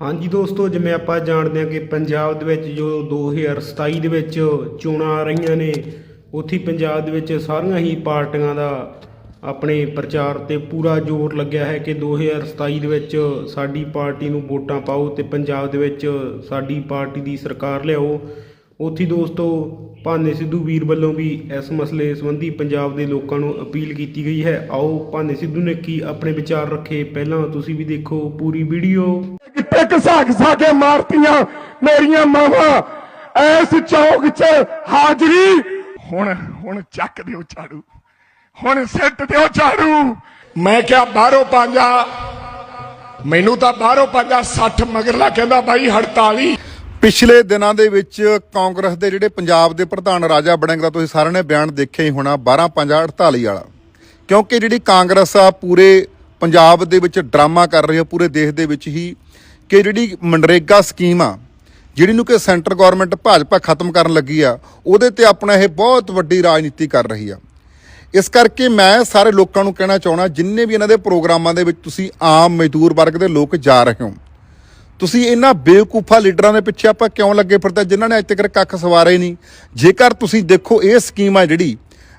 ਹਾਂਜੀ ਦੋਸਤੋ, ਜਿਵੇਂ ਆਪਾਂ ਜਾਣਦੇ ਹਾਂ ਕਿ ਪੰਜਾਬ ਦੇ ਵਿੱਚ ਜੋ 2027 ਦੇ ਵਿੱਚ ਚੋਣਾਂ ਆ ਰਹੀਆਂ ਨੇ, ਉੱਥੇ ਪੰਜਾਬ ਦੇ ਵਿੱਚ ਸਾਰੀਆਂ ਹੀ ਪਾਰਟੀਆਂ ਦਾ ਆਪਣੇ ਪ੍ਰਚਾਰ ਤੇ ਪੂਰਾ ਜ਼ੋਰ ਲੱਗਿਆ ਹੈ ਕਿ 2027 ਦੇ ਵਿੱਚ ਸਾਡੀ ਪਾਰਟੀ ਨੂੰ ਵੋਟਾਂ ਪਾਓ ਤੇ ਪੰਜਾਬ ਦੇ ਵਿੱਚ ਸਾਡੀ ਪਾਰਟੀ ਦੀ ਸਰਕਾਰ ਲਿਆਓ। ਉੱਥੇ ਦੋਸਤੋ ਭਾਨੇ ਸਿੱਧੂ ਵੀਰ ਵੱਲੋਂ ਵੀ ਇਸ ਮਸਲੇ ਸੰਬੰਧੀ ਪੰਜਾਬ ਦੇ ਲੋਕਾਂ ਨੂੰ ਅਪੀਲ ਕੀਤੀ ਗਈ ਹੈ। ਆਓ ਭਾਨੇ ਸਿੱਧੂ ਨੇ ਕੀ ਆਪਣੇ ਵਿਚਾਰ ਰੱਖੇ? ਪਹਿਲਾਂ ਤੁਸੀਂ ਵੀ ਦੇਖੋ ਪੂਰੀ ਵੀਡੀਓ। ਗਿੱਟੇ ਘਸਾ ਘਸਾ ਕੇ ਮਾਰਤੀਆਂ ਮੇਰੀਆਂ ਮਾਵਾਂ। ਐਸ ਚੌਕ 'ਚ ਹਾਜ਼ਰੀ। ਹੁਣ ਹੁਣ ਚੱਕ ਦਿਓ ਝਾੜੂ। ਹੁਣ ਸਿੱਟ ਦਿਓ ਝਾੜੂ। ਮੈਂ ਕਿਹਾ ਬਾਹਰੋਂ ਪੰਜਾ। ਮੈਨੂੰ ਤਾਂ ਬਾਹਰੋਂ ਪੰਜਾ 60 ਮਗਰਲਾ ਕਹਿੰਦਾ ਬਾਈ 48 ਪਿਛਲੇ ਦਿਨਾਂ ਦੇ ਵਿੱਚ ਕਾਂਗਰਸ ਦੇ ਜਿਹੜੇ ਪੰਜਾਬ ਦੇ ਪ੍ਰਧਾਨ ਰਾਜਾ ਬਣਿੰਗ ਦਾ ਤੁਸੀਂ ਸਾਰਿਆਂ ਨੇ ਬਿਆਨ ਦੇਖਿਆ ਹੀ ਹੋਣਾ 12 5 48 ਵਾਲਾ। ਕਿਉਂਕਿ ਜਿਹੜੀ ਕਾਂਗਰਸ ਆ, ਪੂਰੇ ਪੰਜਾਬ ਦੇ ਵਿੱਚ ਡਰਾਮਾ ਕਰ ਰਹੀ ਹੈ ਪੂਰੇ ਦੇਸ਼ ਦੇ ਵਿੱਚ ਹੀ ਕਿ ਜਿਹੜੀ ਮਨਰੇਗਾ ਸਕੀਮ ਆ, ਜਿਹੜੀ ਨੂੰ ਕਿ ਸੈਂਟਰ ਗਵਰਨਮੈਂਟ ਭਾਜਪਾ ਖਤਮ ਕਰਨ ਲੱਗੀ ਆ, ਉਹਦੇ ਤੇ ਆਪਣਾ ਇਹ ਬਹੁਤ ਵੱਡੀ ਰਾਜਨੀਤੀ ਕਰ ਰਹੀ ਆ। ਇਸ ਕਰਕੇ ਮੈਂ ਸਾਰੇ ਲੋਕਾਂ ਨੂੰ ਕਹਿਣਾ ਚਾਹਣਾ ਜਿੰਨੇ ਵੀ ਇਹਨਾਂ ਦੇ ਪ੍ਰੋਗਰਾਮਾਂ ਦੇ ਵਿੱਚ ਤੁਸੀਂ ਆਮ ਮਜ਼ਦੂਰ ਵਰਗ ਦੇ ਲੋਕ ਜਾ ਰਹੇ ਹੋ ਤੁਸੀਂ ਇਹਨਾਂ ਬੇਵਕੂਫਾ ਲੀਡਰਾਂ ਦੇ ਪਿੱਛੇ ਆਪਾਂ ਕਿਉਂ ਲੱਗੇ ਫਿਰਦੇ? ਜਿਨ੍ਹਾਂ ਨੇ ਅੱਜ ਤੱਕ ਕੱਖ ਸਵਾਰੇ ਹੀ ਨਹੀਂ। ਜੇਕਰ ਤੁਸੀਂ ਦੇਖੋ, ਇਹ ਸਕੀਮ ਆ ਜਿਹੜੀ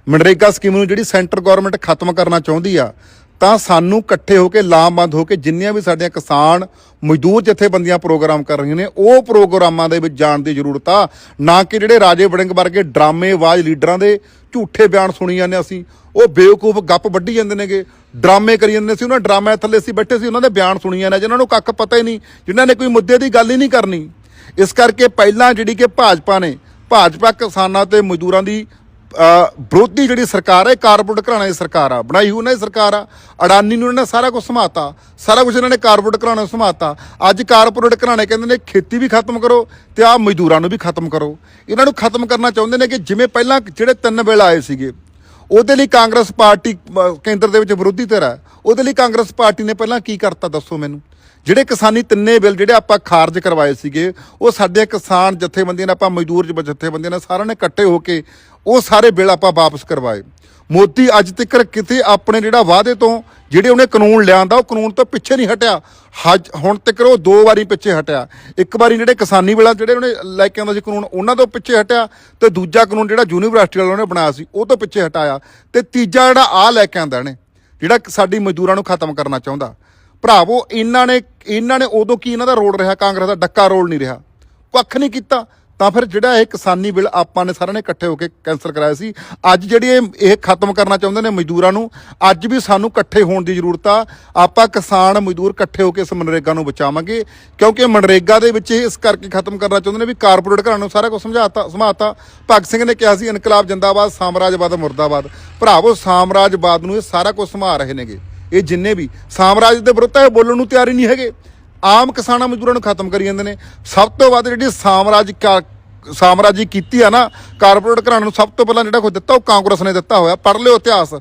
ਮਨਰੇਗਾ ਸਕੀਮ ਨੂੰ ਜਿਹੜੀ ਸੈਂਟਰ ਗਵਰਨਮੈਂਟ ਖਤਮ ਕਰਨਾ ਚਾਹੁੰਦੀ ਆ ਤਾਂ ਸਾਨੂੰ ਇਕੱਠੇ ਹੋ ਕੇ ਲਾਮਬੰਦ ਹੋ ਕੇ ਜਿੰਨੀਆਂ ਵੀ ਸਾਡੀਆਂ ਕਿਸਾਨ ਮਜ਼ਦੂਰ ਜਥੇਬੰਦੀਆਂ ਪ੍ਰੋਗਰਾਮ ਕਰ ਰਹੀਆਂ ਨੇ, ਉਹ ਪ੍ਰੋਗਰਾਮਾਂ ਦੇ ਵਿੱਚ ਜਾਣ ਦੀ ਜ਼ਰੂਰਤ ਆ। ਨਾ ਕਿ ਜਿਹੜੇ ਰਾਜੇ ਵੜਿੰਗ ਵਰਗੇ ਡਰਾਮੇਬਾਜ਼ ਲੀਡਰਾਂ ਦੇ ਝੂਠੇ ਬਿਆਨ ਸੁਣੀ ਜਾਂਦੇ ਅਸੀਂ। ਉਹ ਬੇਵਕੂਫ ਗੱਪ ਵੱਢੀ ਜਾਂਦੇ ਨੇਗੇ। ਡਰਾਮੇ ਕਰੀ ਜਾਂਦੇ ਸੀ, ਉਹਨਾਂ ਡਰਾਮਿਆਂ ਥੱਲੇ ਅਸੀਂ ਬੈਠੇ ਸੀ, ਉਹਨਾਂ ਦੇ ਬਿਆਨ ਸੁਣੀ ਜਾਂਦੇ ਜਿਨ੍ਹਾਂ ਨੂੰ ਕੱਖ ਪਤਾ ਹੀ ਨਹੀਂ, ਜਿਨ੍ਹਾਂ ਨੇ ਕੋਈ ਮੁੱਦੇ ਦੀ ਗੱਲ ਹੀ ਨਹੀਂ ਕਰਨੀ। ਇਸ ਕਰਕੇ ਪਹਿਲਾਂ ਜਿਹੜੀ ਕਿ ਭਾਜਪਾ ਨੇ, ਭਾਜਪਾ ਕਿਸਾਨਾਂ ਤੇ ਮਜ਼ਦੂਰਾਂ ਦੀ ਵਿਰੋਧੀ ਜਿਹੜੀ ਸਰਕਾਰ ਹੈ ਕਾਰਪੋਰੇਟ ਘਰਾਣੇ ਦੀ ਸਰਕਾਰ ਆ, ਬਣਾਈ ਹੋਈ ਉਹਨਾਂ ਦੀ ਸਰਕਾਰ ਆ, ਅਡਾਨੀ ਨੂੰ ਇਹਨਾਂ ਨੇ ਸਾਰਾ ਕੁਝ ਸਮਾਤਾ ਸਾਰਾ ਕੁਝ ਇਹਨਾਂ ਨੇ ਕਾਰਪੋਰੇਟ ਘਰਾਣੇ ਨੂੰ ਸਮਾਤਾ ਅੱਜ ਕਾਰਪੋਰੇਟ ਘਰਾਣੇ ਕਹਿੰਦੇ ਨੇ ਖੇਤੀ ਵੀ ਖਤਮ ਕਰੋ ਤੇ ਆ ਮਜ਼ਦੂਰਾਂ ਨੂੰ ਵੀ ਖਤਮ ਕਰੋ। ਇਹਨਾਂ ਨੂੰ ਖਤਮ ਕਰਨਾ ਚਾਹੁੰਦੇ ਨੇ ਕਿ ਜਿਵੇਂ ਪਹਿਲਾਂ ਜਿਹੜੇ ਤਿੰਨ ਬਿੱਲ ਆਏ ਸੀਗੇ, ਉਹਦੇ ਲਈ ਕਾਂਗਰਸ ਪਾਰਟੀ ਕੇਂਦਰ ਦੇ ਵਿੱਚ ਵਿਰੋਧੀ ਧਿਰ ਹੈ ਉਹਦੇ ਲਈ ਕਾਂਗਰਸ ਪਾਰਟੀ ਨੇ ਪਹਿਲਾਂ ਕੀ ਕਰਤਾ ਦੱਸੋ ਮੈਨੂੰ? ਜਿਹੜੇ ਕਿਸਾਨੀ ਤਿੰਨੇ ਬਿੱਲ ਜਿਹੜੇ ਆਪਾਂ ਖਾਰਜ ਕਰਵਾਏ ਸੀਗੇ, ਉਹ ਸਾਡੇ ਕਿਸਾਨ ਜਥੇਬੰਦੀਆਂ ਨੇ, ਆਪਾਂ ਮਜ਼ਦੂਰ ਜਥੇਬੰਦੀਆਂ ਨੇ ਸਾਰਿਆਂ ਨੇ ਇਕੱਠੇ ਹੋ ਕੇ ਉਹ ਸਾਰੇ ਬਿੱਲ ਆਪਾਂ ਵਾਪਸ ਕਰਵਾਏ। ਮੋਦੀ ਅੱਜ ਤੱਕ ਕਿਤੇ ਆਪਣੇ ਜਿਹੜਾ ਵਾਅਦੇ ਤੋਂ ਜਿਹੜੇ ਉਹਨੇ ਕਾਨੂੰਨ ਲਿਆਂਦਾ, ਉਹ ਕਾਨੂੰਨ ਤੋਂ ਪਿੱਛੇ ਨਹੀਂ ਹਟਿਆ। ਹਜ ਹੁਣ ਤੱਕ ਉਹ ਦੋ ਵਾਰੀ ਪਿੱਛੇ ਹਟਿਆ। ਇੱਕ ਵਾਰੀ ਜਿਹੜੇ ਕਿਸਾਨੀ ਬਿੱਲਾਂ ਜਿਹੜੇ ਉਹਨੇ ਲੈ ਕੇ ਆਉਂਦਾ ਸੀ ਕਾਨੂੰਨ, ਉਹਨਾਂ ਤੋਂ ਪਿੱਛੇ ਹਟਿਆ ਤੇ ਦੂਜਾ ਕਾਨੂੰਨ ਜਿਹੜਾ ਯੂਨੀਵਰਸਿਟੀ ਵਾਲਾ ਉਹਨੇ ਬਣਾਇਆ ਸੀ, ਉਹ ਤੋਂ ਪਿੱਛੇ ਹਟਾਇਆ। ਤੇ ਤੀਜਾ ਜਿਹੜਾ ਆ ਲੈ ਕੇ ਆਂਦਾ ਨੇ, ਜਿਹੜਾ ਸਾਡੀ ਮਜ਼ਦੂਰਾਂ ਨੂੰ ਖਤਮ ਕਰਨਾ ਚਾਹੁੰਦਾ। ਭਰਾਵੋ, ਇਹਨਾਂ ਨੇ ਇਹਨਾਂ ਨੇ ਉਦੋਂ ਕੀ ਇਹਨਾਂ ਦਾ ਰੋਲ ਰਿਹਾ? ਕਾਂਗਰਸ ਦਾ ਡੱਕਾ ਰੋਲ ਨਹੀਂ ਰਿਹਾ। ਕੱਖ ਨਹੀਂ ਕੀਤਾ। ਤਾਂ ਫਿਰ ਜਿਹੜਾ ਇਹ ਕਿਸਾਨੀ ਬਿੱਲ ਆਪਾਂ ਨੇ ਸਾਰਿਆਂ ਨੇ ਇਕੱਠੇ ਹੋ ਕੇ ਕੈਂਸਲ ਕਰਾਇਆ ਸੀ, ਅੱਜ ਜਿਹੜੀ ਇਹ ਇਹ ਖਤਮ ਕਰਨਾ ਚਾਹੁੰਦੇ ਨੇ ਮਜ਼ਦੂਰਾਂ ਨੂੰ, ਅੱਜ ਵੀ ਸਾਨੂੰ ਇਕੱਠੇ ਹੋਣ ਦੀ ਜ਼ਰੂਰਤ ਆ। ਆਪਾਂ ਕਿਸਾਨ ਮਜ਼ਦੂਰ ਇਕੱਠੇ ਹੋ ਕੇ ਇਸ ਮਨਰੇਗਾ ਨੂੰ ਬਚਾਵਾਂਗੇ, ਕਿਉਂਕਿ ਮਨਰੇਗਾ ਦੇ ਵਿੱਚ ਇਹ ਇਸ ਕਰਕੇ ਖਤਮ ਕਰਨਾ ਚਾਹੁੰਦੇ ਨੇ ਵੀ ਕਾਰਪੋਰੇਟ ਘਰਾਂ ਨੂੰ ਸਾਰਾ ਕੁਝ ਸਮਝਾਤਾ, ਸਮਾਤਾ। ਭਗਤ ਸਿੰਘ ਨੇ ਕਿਹਾ ਸੀ, ਇਨਕਲਾਬ ਜਿੰਦਾਬਾਦ, ਸਾਮਰਾਜਵਾਦ ਮੁਰਦਾਬਾਦ। ਭਰਾਵੋ, ਸਾਮਰਾਜਵਾਦ ਨੂੰ ਇਹ ਸਾਰਾ ਕੁਝ ਸਮਾ ਰਹੇ ਨੇਗੇ। ਇਹ ਜਿੰਨੇ ਵੀ ਸਾਮਰਾਜ ਦੇ ਵਿਰੁੱਧ ਹੈ ਬੋਲਣ ਨੂੰ ਤਿਆਰ ਹੀ ਨਹੀਂ ਹੈਗੇ। ਆਮ ਕਿਸਾਨਾਂ ਮਜ਼ਦੂਰਾਂ ਨੂੰ ਖਤਮ ਕਰੀ ਜਾਂਦੇ ਨੇ। ਸਭ ਤੋਂ ਵੱਧ ਜਿਹੜੀ ਸਾਮਰਾਜ ਸਾਮਰਾਜੀ ਕੀਤੀ ਆ ਨਾ, ਕਾਰਪੋਰੇਟ ਘਰਾਣੇ ਨੂੰ ਸਭ ਤੋਂ ਪਹਿਲਾਂ ਜਿਹੜਾ ਕੁਝ ਦਿੱਤਾ ਉਹ ਕਾਂਗਰਸ ਨੇ ਦਿੱਤਾ ਹੋਇਆ। ਪੜ੍ਹ ਲਿਓ ਇਤਿਹਾਸ।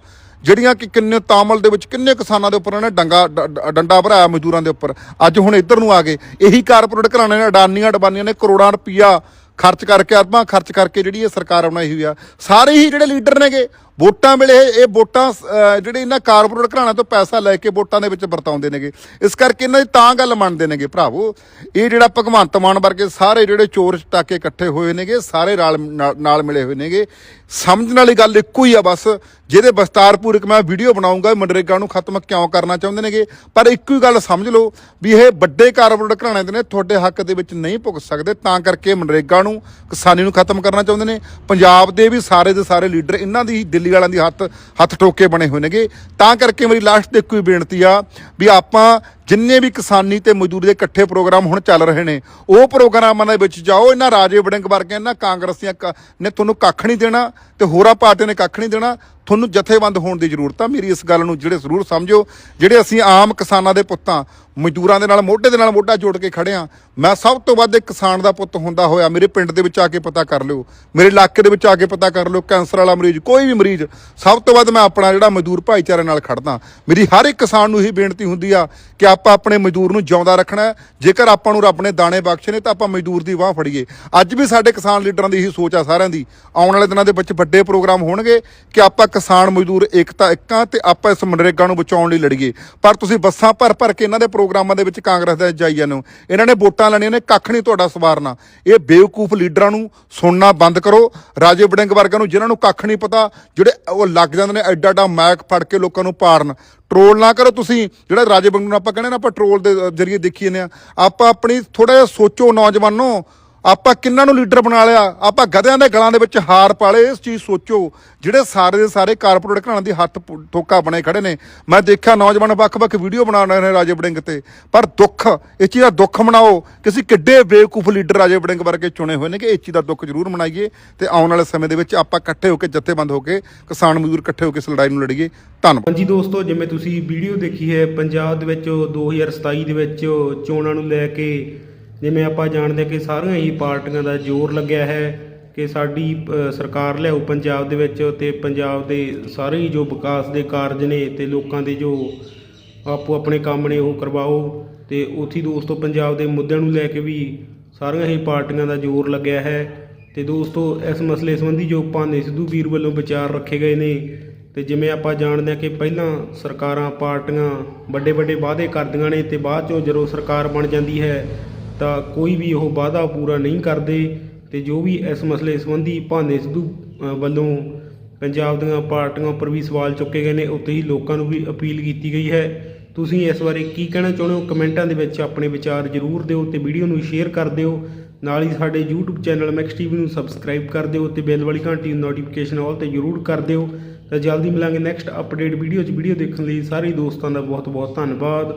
ਜਿਹੜੀਆਂ ਕਿ ਕਿੰਨੇ ਤਾਮਲ ਦੇ ਵਿੱਚ ਕਿੰਨੇ ਕਿਸਾਨਾਂ ਦੇ ਉੱਪਰ ਉਹਨੇ ਡੰਗਾ ਡੰਡਾ ਭਰਾਇਆ ਮਜ਼ਦੂਰਾਂ ਦੇ ਉੱਪਰ। ਅੱਜ ਹੁਣ ਇੱਧਰ ਨੂੰ ਆ ਗਏ। ਇਹੀ ਕਾਰਪੋਰੇਟ ਘਰਾਣੇ ਨੇ ਅਡਾਨੀਆਂ ਡਬਾਨੀਆਂ ਨੇ ਕਰੋੜਾਂ ਰੁਪਈਆ ਖਰਚ ਕਰਕੇ, ਅਰਬਾਂ ਖਰਚ ਕਰਕੇ ਜਿਹੜੀ ਇਹ ਸਰਕਾਰ ਬਣਾਈ ਹੋਈ ਆ। ਸਾਰੇ ਹੀ ਜਿਹੜੇ ਲੀਡਰ ਨੇਗੇ ਵੋਟਾਂ ਵੇਲੇ ਇਹ ਵੋਟਾਂ ਜਿਹੜੇ ਇਹਨਾਂ ਕਾਰਪੋਰੇਟ ਘਰਾਣਿਆਂ ਤੋਂ ਪੈਸਾ ਲੈ ਕੇ ਵੋਟਾਂ ਦੇ ਵਿੱਚ ਵਰਤਾਉਂਦੇ ਨੇਗੇ। ਇਸ ਕਰਕੇ ਇਹਨਾਂ ਦੀ ਤਾਂ ਗੱਲ ਮੰਨਦੇ ਨੇਗੇ ਭਰਾਵੋ। ਇਹ ਜਿਹੜਾ ਭਗਵੰਤ ਮਾਨ ਵਰਗੇ ਸਾਰੇ ਜਿਹੜੇ ਚੋਰ ਚਟਾਕੇ ਇਕੱਠੇ ਹੋਏ ਨੇਗੇ, ਸਾਰੇ ਨਾਲ ਨਾਲ- ਨਾਲ ਮਿਲੇ ਹੋਏ ਨੇਗੇ। ਸਮਝਣ ਵਾਲੀ ਗੱਲ ਇੱਕੋ ਹੀ ਆ ਬਸ। ਜਿਹਦੇ ਵਿਸਤਾਰਪੂਰਕ ਮੈਂ ਵੀਡੀਓ ਬਣਾਉਂਗਾ, ਮਨਰੇਗਾ ਨੂੰ ਖਤਮ ਕਿਉਂ ਕਰਨਾ ਚਾਹੁੰਦੇ ਨੇਗੇ? ਪਰ ਇੱਕੋ ਹੀ ਗੱਲ ਸਮਝ ਲਓ ਵੀ ਇਹ ਵੱਡੇ ਕਾਰਪੋਰੇਟ ਘਰਾਣੇ ਦੇ ਨੇ, ਤੁਹਾਡੇ ਹੱਕ ਦੇ ਵਿੱਚ ਨਹੀਂ ਭੁਗਤ ਸਕਦੇ। ਤਾਂ ਕਰਕੇ ਮਨਰੇਗਾ ਨੂੰ, ਕਿਸਾਨੀ ਨੂੰ ਖਤਮ ਕਰਨਾ ਚਾਹੁੰਦੇ ਨੇ। ਪੰਜਾਬ ਦੇ ਵੀ ਸਾਰੇ ਦੇ ਸਾਰੇ ਲੀਡਰ ਇਹਨਾਂ ਦੀ ਦਿੱਲੀ ਵਾਲਿਆਂ ਦੀ ਹੱਥ ਹੱਥ ਟੋਕੇ ਬਣੇ ਹੋਏ ਨੇਗੇ। ਤਾਂ ਕਰਕੇ ਮੇਰੀ ਲਾਸਟ ਤੇ ਇੱਕੋ ਹੀ ਬੇਨਤੀ ਆ ਵੀ ਆਪਾਂ ਜਿੰਨੇ ਵੀ ਕਿਸਾਨੀ ਤੇ ਮਜ਼ਦੂਰੀ ਦੇ ਇਕੱਠੇ ਪ੍ਰੋਗਰਾਮ ਹੁਣ ਚੱਲ ਰਹੇ ਨੇ, ਉਹ ਪ੍ਰੋਗਰਾਮਾਂ ਦੇ ਵਿੱਚ ਜਾਓ, ਇਹਨਾਂ ਰਾਜੇ ਵੜਿੰਗ ਵਰਗੇ ਇਹਨਾਂ ਕਾਂਗਰਸੀਆਂ ਕ- ਨੇ ਤੁਹਾਨੂੰ ਕੱਖ ਨਹੀਂ ਦੇਣਾ ਤੇ ਹੋਰਾਂ ਪਾਰਟੀਆਂ ਨੇ ਕੱਖ ਨਹੀਂ ਦੇਣਾ, ਤੁਹਾਨੂੰ ਜਥੇਬੰਦ ਹੋਣ ਦੀ ਜ਼ਰੂਰਤ ਆ। ਮੇਰੀ ਇਸ ਗੱਲ ਨੂੰ ਜਿਹੜੇ ਜ਼ਰੂਰ ਸਮਝੋ, ਜਿਹੜੇ ਅਸੀਂ ਆਮ ਕਿਸਾਨਾਂ ਦੇ ਪੁੱਤਾਂ, ਮਜ਼ਦੂਰਾਂ ਦੇ ਨਾਲ, ਮੋਢੇ ਦੇ ਨਾਲ ਮੋਢਾ ਜੋੜ ਕੇ ਖੜੇ ਆ, ਮੈਂ ਸਭ ਤੋਂ ਵੱਧ ਇੱਕ ਕਿਸਾਨ ਦਾ ਪੁੱਤ ਹੁੰਦਾ ਹੋਇਆ, ਮੇਰੇ ਪਿੰਡ ਦੇ ਵਿੱਚ ਆ ਕੇ ਪਤਾ ਕਰ ਲਿਓ, ਮੇਰੇ ਇਲਾਕੇ ਦੇ ਵਿੱਚ ਆ ਕੇ ਪਤਾ ਕਰ ਲਿਓ, ਕੈਂਸਰ ਵਾਲਾ ਮਰੀਜ਼, ਕੋਈ ਵੀ ਮਰੀਜ਼, ਸਭ ਤੋਂ ਵੱਧ ਮੈਂ ਆਪਣਾ ਜਿਹੜਾ ਮਜ਼ਦੂਰ ਭਾਈਚਾਰੇ ਨਾਲ ਖੜਦਾ। ਮੇਰੀ ਹਰ ਇੱਕ ਕਿਸਾਨ ਨੂੰ ਇਹੀ ਬੇਨਤੀ ਹੁੰਦੀ ਆ ਕਿ ਆਪਾਂ ਆਪਣੇ ਮਜ਼ਦੂਰ ਨੂੰ ਜਿਉਂਦਾ ਰੱਖਣਾ ਜੇਕਰ ਆਪਾਂ ਨੂੰ ਰੱਬ ਨੇ ਦਾਣੇ ਬਖਸ਼ੇ ਨੇ ਤਾਂ ਆਪਾਂ ਮਜ਼ਦੂਰ ਦੀ ਬਾਹ ਫੜੀਏ। ਅੱਜ ਵੀ ਸਾਡੇ ਕਿਸਾਨ ਲੀਡਰਾਂ ਦੀ ਇਹੀ ਸੋਚ ਆ ਸਾਰਿਆਂ ਦੀ। ਆਉਣ ਵਾਲੇ ਦਿਨਾਂ ਦੇ ਵਿੱਚ ਵੱਡੇ ਪ੍ਰੋਗਰਾਮ ਹੋਣਗੇ ਕਿ ਆਪਾਂ ਕਿਸਾਨ ਮਜ਼ਦੂਰ ਏਕਤਾ ਇੱਕਾਂ ਤੇ ਆਪਾਂ ਇਸ ਮਨਰੇਗਾ ਨੂੰ ਬਚਾਉਣ ਲਈ ਲੜੀਏ। ਪਰ ਤੁਸੀਂ ਬੱਸਾਂ ਭਰ ਭਰ ਕੇ ਇਹਨਾਂ ਦੇ ਪ੍ਰੋਗਰਾਮਾਂ ਦੇ ਵਿੱਚ ਕਾਂਗਰਸ ਦੇ ਜਾਈ ਜਾਂਦੇ ਹੋ। ਇਹਨਾਂ ਨੇ ਵੋਟਾਂ ਲੈਣੀਆਂ ਨੇ, ਕੱਖ ਨਹੀਂ ਤੁਹਾਡਾ ਸਵਾਰਨਾ। ਇਹ ਬੇਵਕੂਫ ਲੀਡਰਾਂ ਨੂੰ ਸੁਣਨਾ ਬੰਦ ਕਰੋ। ਰਾਜੇ ਵੜਿੰਗ ਵਰਗਾ ਨੂੰ ਜਿਨ੍ਹਾਂ ਨੂੰ ਕੱਖ ਨਹੀਂ ਪਤਾ, ਜਿਹੜੇ ਉਹ ਲੱਗ ਜਾਂਦੇ ਨੇ ਐਡਾ ਐਡਾ ਮੈਕ ਫੜ ਕੇ ਲੋਕਾਂ ਨੂੰ ਪਾੜਨ। ਟਰੋਲ ਨਾ ਕਰੋ ਤੁਸੀਂ। ਜਿਹੜਾ ਰਾਜੇ ਬੰਗੂ ਨੂੰ ਆਪਾਂ ਕਹਿੰਦੇ ਨਾ, ਆਪਾਂ ਟਰੋਲ ਦੇ ਜ਼ਰੀਏ ਦੇਖੀ ਜਾਂਦੇ ਆ ਆਪਾਂ ਆਪਣੀ ਥੋੜਾ ਜਿਹਾ ਸੋਚੋ ਨੌਜਵਾਨੋ। ਆਪਾਂ ਕਿੰਨਾਂ ਨੂੰ ਲੀਡਰ ਬਣਾ ਲਿਆ? ਆਪਾਂ ਗਧਿਆਂ ਦੇ ਗਲਾਂ ਦੇ ਵਿੱਚ ਹਾਰ ਪਾਲੇ ਇਸ ਚੀਜ਼ ਸੋਚੋ। ਜਿਹੜੇ ਸਾਰੇ ਦੇ ਸਾਰੇ ਕਾਰਪੋਰੇਟ ਘਰਾਂ ਦੀ ਹੱਥ ਠੋਕਾ ਬਣੇ ਖੜੇ ਨੇ। ਮੈਂ ਦੇਖਿਆ ਨੌਜਵਾਨ ਵੱਖ-ਵੱਖ ਵੀਡੀਓ ਬਣਾ ਰਹੇ ਨੇ ਰਾਜੇ ਵੜਿੰਗ ਤੇ। ਪਰ ਦੁੱਖ ਇਸ ਚੀਜ਼ ਦਾ ਦੁੱਖ ਮਨਾਓ ਕਿ ਅਸੀਂ ਕਿੱਡੇ ਬੇਵਕੂਫ ਲੀਡਰ ਰਾਜੇ ਵੜਿੰਗ ਵਰਗੇ ਚੁਣੇ ਹੋਏ ਨੇ ਕਿ ਇਸ ਚੀਜ਼ ਦਾ ਦੁੱਖ ਜ਼ਰੂਰ ਮਨਾਈਏ ਤੇ ਆਉਣ ਵਾਲੇ ਸਮੇਂ ਦੇ ਵਿੱਚ ਆਪਾਂ ਇਕੱਠੇ ਹੋ ਕੇ ਜਥੇਬੰਦ ਹੋ ਕੇ, ਕਿਸਾਨ ਮਜ਼ਦੂਰ ਇਕੱਠੇ ਹੋ ਕੇ ਇਸ ਲੜਾਈ ਨੂੰ ਲੜੀਏ। ਧੰਨਵਾਦ। ਜੀ ਦੋਸਤੋ, ਜਿਵੇਂ ਤੁਸੀਂ ਵੀਡੀਓ ਦੇਖੀ ਹੈ, ਪੰਜਾਬ ਦੇ ਵਿੱਚ 2027 ਦੇ ਵਿੱਚ ਚੋਣਾਂ ਨੂੰ ਲੈ ਕੇ ਜਿਵੇਂ ਆਪਾਂ ਜਾਣਦੇ ਹਾਂ ਕਿ ਸਾਰੀਆਂ ਹੀ ਪਾਰਟੀਆਂ ਦਾ ਜ਼ੋਰ ਲੱਗਿਆ ਹੈ ਕਿ ਸਾਡੀ ਸਰਕਾਰ ਲਿਆਓ ਪੰਜਾਬ ਦੇ ਵਿੱਚ ਤੇ ਪੰਜਾਬ ਦੇ ਸਾਰੇ ਹੀ ਜੋ ਵਿਕਾਸ ਦੇ ਕਾਰਜ ਨੇ ਤੇ ਲੋਕਾਂ ਦੇ ਜੋ ਆਪੋ ਆਪਣੇ ਕੰਮ ਨੇ ਉਹ ਕਰਵਾਓ ਤੇ ਉਥੀ ਦੋਸਤੋ ਪੰਜਾਬ ਦੇ ਮੁੱਦਿਆਂ ਨੂੰ ਲੈ ਕੇ ਵੀ ਸਾਰੀਆਂ ਹੀ ਪਾਰਟੀਆਂ ਦਾ ਜ਼ੋਰ ਲੱਗਿਆ ਹੈ। ਤੇ ਦੋਸਤੋ ਇਸ ਮਸਲੇ ਸੰਬੰਧੀ ਜੋ ਭਾਨੇ ਸਿੱਧੂ ਵੀਰ ਵੱਲੋਂ ਵਿਚਾਰ ਰੱਖੇ ਗਏ ਨੇ ਤੇ ਜਿਵੇਂ ਆਪਾਂ ਜਾਣਦੇ ਹਾਂ ਕਿ ਪਹਿਲਾਂ ਸਰਕਾਰਾਂ ਪਾਰਟੀਆਂ ਵੱਡੇ ਵੱਡੇ ਵਾਅਦੇ ਕਰਦੀਆਂ ਨੇ ਤੇ ਬਾਅਦ ਚੋਂ ਜਦੋਂ ਸਰਕਾਰ ਬਣ ਜਾਂਦੀ ਹੈ ਤਾਂ ਕੋਈ ਵੀ ਉਹ ਵਾਅਦਾ ਪੂਰਾ ਨਹੀਂ ਕਰਦੇ ਤੇ ਜੋ ਵੀ ਇਸ ਮਸਲੇ ਸੰਬੰਧੀ ਭਾਨੇ ਸਿੱਧੂ ਵੱਲੋਂ ਪੰਜਾਬ ਦੀਆਂ ਪਾਰਟੀਆਂ ਉੱਪਰ ਵੀ ਸਵਾਲ ਚੁੱਕੇ ਗਏ ਨੇ ਉੱਤੇ ਹੀ ਲੋਕਾਂ ਨੂੰ ਵੀ ਅਪੀਲ ਕੀਤੀ ਗਈ ਹੈ। ਤੁਸੀਂ ਇਸ ਬਾਰੇ ਕੀ ਕਹਿਣਾ ਚਾਹੁੰਦੇ ਹੋ? ਕਮੈਂਟਾਂ ਦੇ ਵਿੱਚ ਆਪਣੇ ਵਿਚਾਰ ਜ਼ਰੂਰ ਦਿਓ ਤੇ ਵੀਡੀਓ ਨੂੰ ਸ਼ੇਅਰ ਕਰ ਦਿਓ। ਨਾਲ ਹੀ ਸਾਡੇ YouTube ਚੈਨਲ ਮੈਕਸ ਟੀਵੀ ਨੂੰ ਸਬਸਕ੍ਰਾਈਬ ਕਰ ਦਿਓ ਤੇ ਬੈਲ ਵਾਲੀ ਘੰਟੀ ਨੂੰ ਨੋਟੀਫਿਕੇਸ਼ਨ ਆਲ ਤੇ ਜ਼ਰੂਰ ਕਰ ਦਿਓ। ਤਾਂ ਜਲਦੀ ਮਿਲਾਂਗੇ ਨੈਕਸਟ ਅਪਡੇਟ ਵੀਡੀਓ 'ਚ। ਵੀਡੀਓ ਦੇਖਣ ਲਈ ਸਾਰੇ ਦੋਸਤਾਂ ਦਾ ਬਹੁਤ ਬਹੁਤ ਧੰਨਵਾਦ।